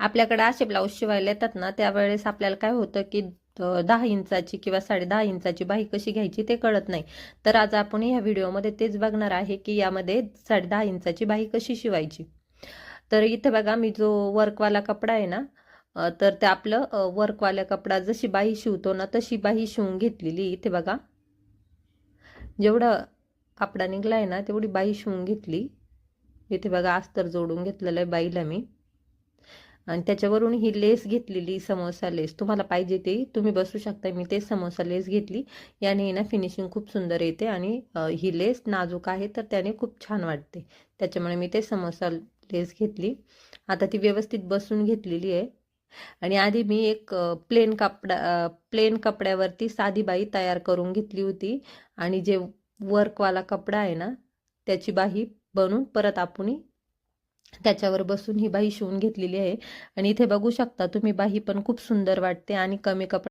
आपल्याकडे असे ब्लाऊज शिवायला येतात ना त्यावेळेस आपल्याला काय होतं की दहा इंचाची किंवा साडे दहा इंचाची बाही कशी घ्यायची ते कळत नाही. तर आज आपण ह्या व्हिडिओमध्ये तेच बघणार आहे की यामध्ये साडे दहा इंचाची बाही कशी शिवायची. तर इथे बघा मी जो वर्कवाला कपडा आहे ना तर ते आपलं वर्कवाला वर्कवाल्या कपडा जशी बाही शिवतो ना तशी बाही शिवून घेतलेली इथे बघा. जेवढा कापडा निघला आहे ना तेवढी बाही शिवून घेतली. इथे बघा अस्तर जोडून घेतलेलं आहे बाईला मी. आणि त्याच्यावरून ही लेस घेतलेली समोसा लेस. तुम्हाला पाहिजे ते तुम्ही बसू शकता मी ते समोसा लेस घेतली. याने ना फिनिशिंग खूप सुंदर येते आणि ही लेस नाजूक आहे तर त्याने खूप छान वाटते. त्याच्यामुळे मी ते समोसा लेस घेतली. आता ती व्यवस्थित बसून घेतलेली आहे. आणि आधी मी एक प्लेन कपडा प्लेन कपड्यावरती साधी बाई तयार करून घेतली होती. आणि जे वर्कवाला कपडा आहे ना त्याची बाही बनवून परत आपण त्याच्यावर बसून ही बाही शिवून घेतलेली आहे. आणि इथे बघू शकता तुम्ही बाही पण खूप सुंदर वाटते आणि कमी कपडा